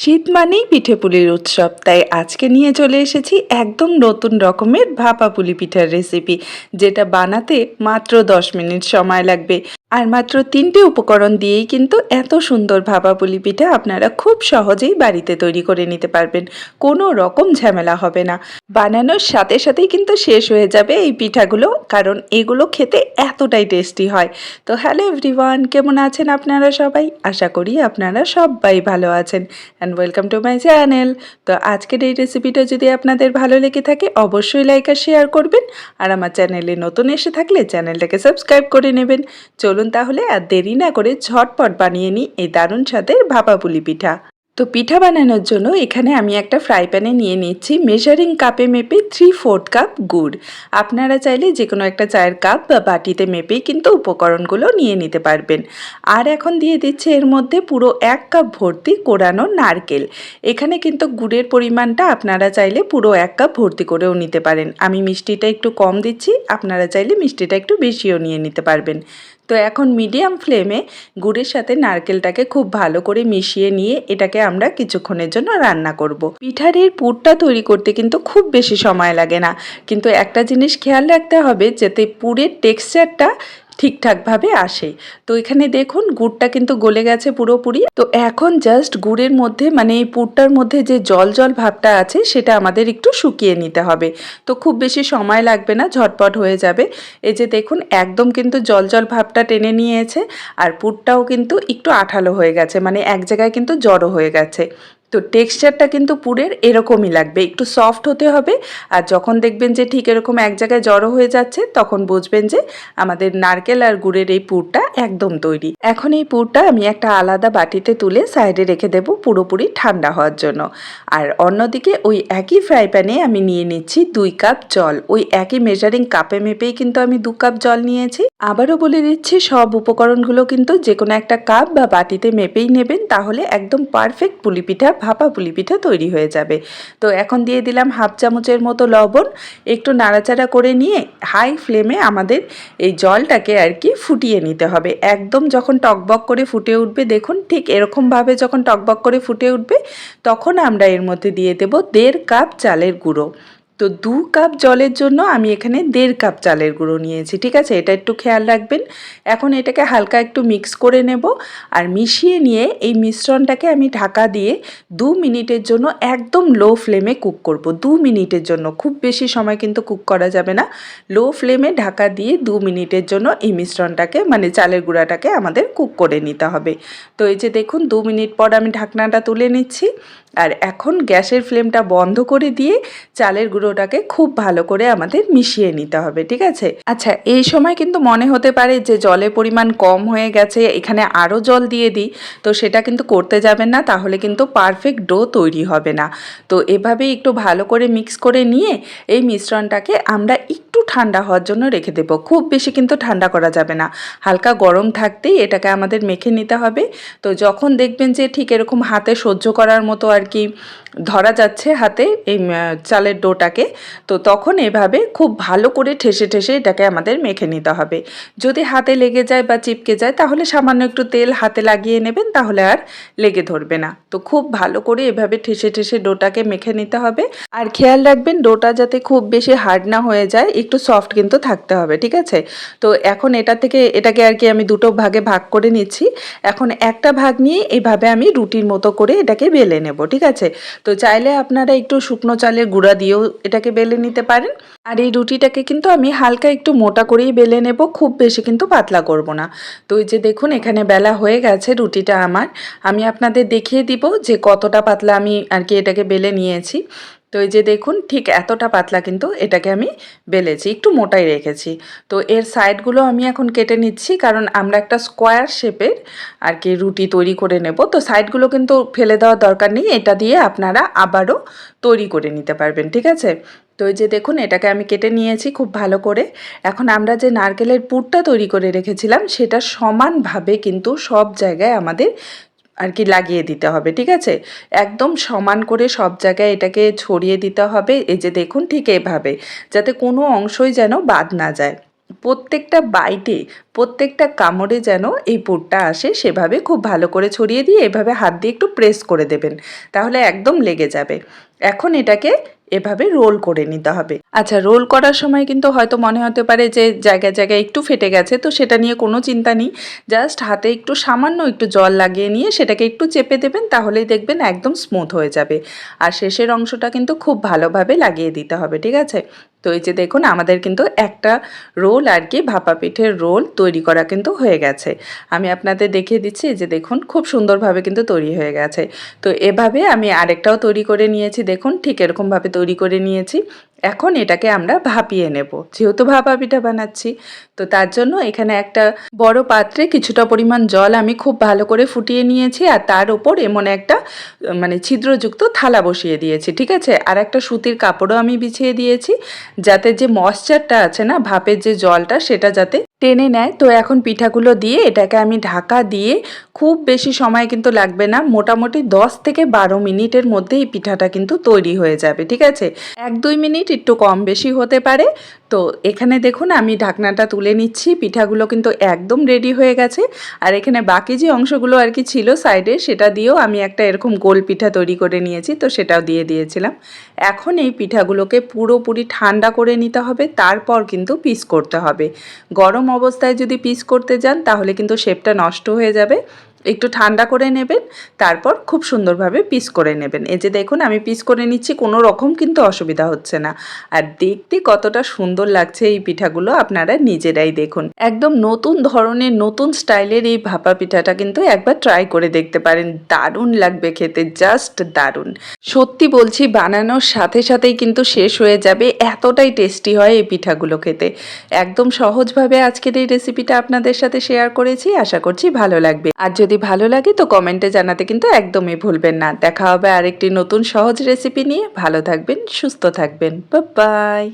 শীত মানেই পিঠে পুলির উৎসব, তাই আজকে নিয়ে চলে এসেছি একদম নতুন রকমের ভাপা পুলি পিঠার রেসিপি যেটা বানাতে মাত্র দশ মিনিট সময় লাগবে। আর মাত্র তিনটে উপকরণ দিয়েই কিন্তু এত সুন্দর ভাপা পুলি পিঠা আপনারা খুব সহজেই বাড়িতে তৈরি করে নিতে পারবেন, কোনো রকম ঝামেলা হবে না। বানানোর সাথে সাথেই কিন্তু শেষ হয়ে যাবে এই পিঠাগুলো, কারণ এগুলো খেতে এতটাই টেস্টি হয়। তো হ্যালো এভরিওয়ান কেমন আছেন আপনারা সবাই? আশা করি আপনারা সবাই ভালো আছেন। And welcome to my channel তো আজকের এই রেসিপিটা যদি আপনাদের ভালো লেগে থাকে, অবশ্যই লাইক আর শেয়ার করবেন। আর আমার চ্যানেলে নতুন এসে থাকলে চ্যানেলটাকে সাবস্ক্রাইব করে নেবেন। চলুন তাহলে আর দেরি না করে ঝটপট বানিয়ে নিই এই দারুণ স্বাদের ভাপা পুলি পিঠা। তো পিঠা বানানোর জন্য এখানে আমি একটা ফ্রাই প্যানে নিয়ে নিচ্ছি। মেজারিং কাপে মেপে থ্রি ফোর্থ কাপ গুড়। আপনারা চাইলে যে কোনো একটা চায়ের কাপ বা বাটিতে মেপেই কিন্তু উপকরণগুলো নিয়ে নিতে পারবেন। আর এখন দিয়ে দিচ্ছে এর মধ্যে পুরো এক কাপ ভর্তি কোরানো নারকেল। এখানে কিন্তু গুড়ের পরিমাণটা আপনারা চাইলে পুরো এক কাপ ভর্তি করেও নিতে পারেন। আমি মিষ্টিটা একটু কম দিচ্ছি, আপনারা চাইলে মিষ্টিটা একটু বেশিও নিয়ে নিতে পারবেন। তো এখন মিডিয়াম ফ্লেমে গুড়ের সাথে নারকেলটাকে খুব ভালো করে মিশিয়ে নিয়ে এটাকে আমরা কিছুক্ষণের জন্য রান্না করব। পিঠার এই পুরটা তৈরি করতে কিন্তু খুব বেশি সময় লাগে না কিন্তু একটা জিনিস খেয়াল রাখতে হবে, যাতে পুরের টেক্সচারটা ঠিকঠাকভাবে আসে। তো এখানে দেখুন, গুড়টা কিন্তু গলে গেছে পুরোপুরি। তো এখন জাস্ট গুড়ের মধ্যে মানে এই পুরটার মধ্যে যে জল জল ভাবটা আছে, সেটা আমাদের একটু শুকিয়ে নিতে হবে। তো খুব বেশি সময় লাগবে না, ঝটপট হয়ে যাবে। এই যে দেখুন, একদম কিন্তু জল জল ভাবটা টেনে নিয়েছে। আর পুরটাও কিন্তু একটু আঠালো হয়ে গেছে মানে এক জায়গায় কিন্তু জড়ো হয়ে গেছে। তো টেক্সচারটা কিন্তু পুরের এরকমই লাগবে। একটু সফট হতে হবে আর যখন দেখবেন যে ঠিক এরকম এক জায়গায় জড়ো হয়ে যাচ্ছে, তখন বুঝবেন যে আমাদের নারকেল আর গুড়ের এই পুরটা একদম তৈরি। এখন এই পুরটা আমি একটা আলাদা বাটিতে তুলে সাইডে রেখে দেব পুরোপুরি ঠান্ডা হওয়ার জন্য। আর অন্যদিকে ওই একই ফ্রাই প্যানে আমি নিয়ে নিচ্ছি দুই কাপ জল। ওই একই মেজারিং কাপে মেপেই কিন্তু আমি দু কাপ জল নিয়েছি। আবারও বলে দিচ্ছি, সব উপকরণগুলো কিন্তু যে কোনো একটা কাপ বা বাটিতে মেপেই নেবেন, তাহলে একদম পারফেক্ট পুলি পিঠা ভাপা পুলি পিঠা তৈরি হয়ে যাবে। তো এখন দিয়ে দিলাম হাফ চামচের মতো লবণ, একটু নাড়াচাড়া করে নিয়ে হাই ফ্লেমে আমাদের এই জলটাকে আর কি ফুটিয়ে নিতে হবে। একদম যখন টকবক করে ফুটে উঠবে, দেখুন ঠিক এরকমভাবে যখন টকবক করে ফুটে উঠবে, তখন আমরা এর মধ্যে দিয়ে দেব দেড় কাপ চালের গুঁড়ো। তো দু কাপ জলের জন্য আমি এখানে দেড় কাপ চালের গুঁড়ো নিয়েছি, ঠিক আছে? এটা একটু খেয়াল রাখবেন। এখন এটাকে হালকা একটু মিক্স করে নেব আর মিশিয়ে নিয়ে এই মিশ্রণটাকে আমি ঢাকা দিয়ে দু মিনিটের জন্য একদম লো ফ্লেমে কুক করব। দু মিনিটের জন্য, খুব বেশি সময় কিন্তু কুক করা যাবে না। লো ফ্লেমে ঢাকা দিয়ে দু মিনিটের জন্য এই মিশ্রণটাকে মানে চালের গুঁড়াটাকে আমাদের কুক করে নিতে হবে। তো এই যে দেখুন, দু মিনিট পর আমি ঢাকনাটা তুলে নিচ্ছি। আর এখন গ্যাসের ফ্লেমটা বন্ধ করে দিয়ে চালের গুঁড়োটাকে খুব ভালো করে আমাদের মিশিয়ে নিতে হবে, ঠিক আছে? আচ্ছা এই সময় কিন্তু মনে হতে পারে যে জলের পরিমাণ কম হয়ে গেছে, এখানে আরও জল দিয়ে দিই, তো সেটা কিন্তু করতে যাবেন না, তাহলে কিন্তু পারফেক্ট ডো তৈরি হবে না। তো এভাবেই একটু ভালো করে মিক্স করে নিয়ে এই মিশ্রণটাকে আমরা একটু ঠান্ডা হওয়ার জন্য রেখে দেবো, খুব বেশি কিন্তু ঠান্ডা করা যাবে না। হালকা গরম থাকতেই এটাকে আমাদের মেখে নিতে হবে, তো যখন দেখবেন যে ঠিক এরকম হাতে সহ্য করার মতো আর কি ধরা যাচ্ছে হাতে, এই চালের ডোটাকে তো তখন এভাবে খুব ভালো করে ঠেসে ঠেসে এটাকে আমাদের মেখে নিতে হবে। যদি হাতে লেগে যায় বা চিপকে যায়, তাহলে সামান্য একটু তেল হাতে লাগিয়ে নেবেন, তাহলে আর লেগে ধরবে না। তো খুব ভালো করে এভাবে ঠেসে ঠেসে ডোটাকে মেখে নিতে হবে। আর খেয়াল রাখবেন, ডোটা যাতে খুব বেশি হার্ড না হয়ে যায়, একটু সফট কিন্তু থাকতে হবে, ঠিক আছে? তো এখন এটা থেকে, এটাকে আর কি আমি দুটো ভাগে ভাগ করে নিচ্ছি। এখন একটা ভাগ নিয়ে এভাবে আমি রুটির মতো করে এটাকে বেলে নেব, ঠিক আছে? তো চাইলে আপনারা একটু শুকনো চালের গুঁড়া দিয়েও এটাকে বেলে নিতে পারেন। আর এই রুটিটাকে কিন্তু আমি হালকা একটু মোটা করেই বেলে নেব, খুব বেশি কিন্তু পাতলা করব না। তো এই যে দেখুন, এখানে বেলা হয়ে গেছে রুটিটা আমার। আমি আপনাদের দেখিয়ে দিব যে কতটা পাতলা আমি আর কি এটাকে বেলে নিয়েছি। তো এই যে দেখুন, ঠিক এতটা পাতলা কিন্তু এটাকে আমি বেলেছি, একটু মোটাই রেখেছি। তো এর সাইডগুলো আমি এখন কেটে নিচ্ছি, কারণ আমরা একটা স্কোয়ার শেপের আর কি রুটি তৈরি করে নেব। তো সাইডগুলো কিন্তু ফেলে দেওয়ার দরকার নেই, এটা দিয়ে আপনারা আবারও তৈরি করে নিতে পারবেন, ঠিক আছে? তো এই যে দেখুন, এটাকে আমি কেটে নিয়েছি খুব ভালো করে। এখন আমরা যে নারকেলের পুরটা তৈরি করে রেখেছিলাম, সেটা সমানভাবে কিন্তু সব জায়গায় আমাদের আর কি লাগিয়ে দিতে হবে, ঠিক আছে? একদম সমান করে সব জায়গায় এটাকে ছড়িয়ে দিতে হবে, এই যে দেখুন ঠিক এভাবে, যাতে কোনো অংশই যেন বাদ না যায়। প্রত্যেকটা বাইটে, প্রত্যেকটা কামড়ে যেন এই পুরটা আসে, সেভাবে খুব ভালো করে ছড়িয়ে দিয়ে এভাবে হাত দিয়ে একটু প্রেস করে দেবেন, তাহলে একদম লেগে যাবে। এখন এটাকে এভাবে রোল করে নিতে হবে। আচ্ছা রোল করার সময় কিন্তু হয়তো মনে হতে পারে যে জায়গায় জায়গায় একটু ফেটে গেছে, তো সেটা নিয়ে কোনো চিন্তা নেই। জাস্ট হাতে একটু সামান্য একটু জল লাগিয়ে নিয়ে সেটাকে একটু চেপে দেবেন, তাহলেই দেখবেন একদম স্মুথ হয়ে যাবে। আর শেষের অংশটা কিন্তু খুব ভালোভাবে লাগিয়ে দিতে হবে, ঠিক আছে? তো এই যে দেখুন, আমাদের কিন্তু একটা রোল আর কি, ভাপা পিঠের রোল তৈরি করা কিন্তু হয়ে গেছে। আমি আপনাদের দেখিয়ে দিচ্ছি যে দেখুন, খুব সুন্দরভাবে কিন্তু তৈরি হয়ে গেছে। তো এভাবে আমি আরেকটাও তৈরি করে নিয়েছি, দেখুন, ঠিক এরকমভাবে তৈরি করে নিয়েছি। এখন এটাকে আমরা ভাপিয়ে নেব। যেহেতু ভাপা পিঠা বানাচ্ছি, তো তার জন্য এখানে একটা বড় পাত্রে কিছুটা পরিমাণ জল আমি খুব ভালো করে ফুটিয়ে নিয়েছি আর তার ওপর এমন একটা মানে ছিদ্রযুক্ত থালা বসিয়ে দিয়েছি, ঠিক আছে? আর একটা সুতির কাপড়ও আমি বিছিয়ে দিয়েছি। যাতে যে ময়শ্চারটা আছে না, ভাপের যে জলটা, সেটা যাতে টেনে নেয়। তো এখন পিঠাগুলো দিয়ে এটাকে আমি ঢাকা দিয়ে খুব বেশি সময় কিন্তু লাগবে না, মোটামুটি দশ থেকে বারো মিনিটের মধ্যে এই পিঠাটা কিন্তু তৈরি হয়ে যাবে, ঠিক আছে? এক দুই মিনিট একটু কম বেশি হতে পারে। তো এখানে দেখুন, আমি ঢাকনাটা তুলে নিচ্ছি। পিঠাগুলো কিন্তু একদম রেডি হয়ে গেছে। আর এখানে বাকি যে অংশগুলো আর কি ছিল সাইডে, সেটা দিয়েও আমি একটা এরকম গোল পিঠা তৈরি করে নিয়েছি, তো সেটাও দিয়ে দিয়েছিলাম। এখন এই পিঠাগুলোকে পুরোপুরি ঠান্ডা করে নিতে হবে, তারপর কিন্তু পিস করতে হবে। গরম অবস্থায় যদি পিস করতে যান, তাহলে কিন্তু শেপটা নষ্ট হয়ে যাবে। একটু ঠান্ডা করে নেবেন, তারপর খুব সুন্দরভাবে পিস করে নেবেন। এই যে দেখুন, আমি পিস করে নিচ্ছি, কোনো রকম কিন্তু অসুবিধা হচ্ছে না। আর দেখতে কতটা সুন্দর লাগছে এই পিঠাগুলো, আপনারা নিজেরাই দেখুন। একদম নতুন ধরনের, নতুন স্টাইলের এই ভাপা পিঠাটা কিন্তু একবার ট্রাই করে দেখতে পারেন। দারুণ লাগবে খেতে জাস্ট দারুণ। সত্যি বলছি, বানানোর সাথে সাথেই কিন্তু শেষ হয়ে যাবে। এতটাই টেস্টি হয় এই পিঠাগুলো খেতে। একদম সহজভাবে আজকের এই রেসিপিটা আপনাদের সাথে শেয়ার করেছি, আশা করছি ভালো লাগবে। আর যদি ভালো লাগে তো কমেন্টে জানাতে কিন্তু একদমই ভুলবেন না। দেখা হবে আরেকটি নতুন সহজ রেসিপি নিয়ে। ভালো থাকবেন, সুস্থ থাকবেন। বাই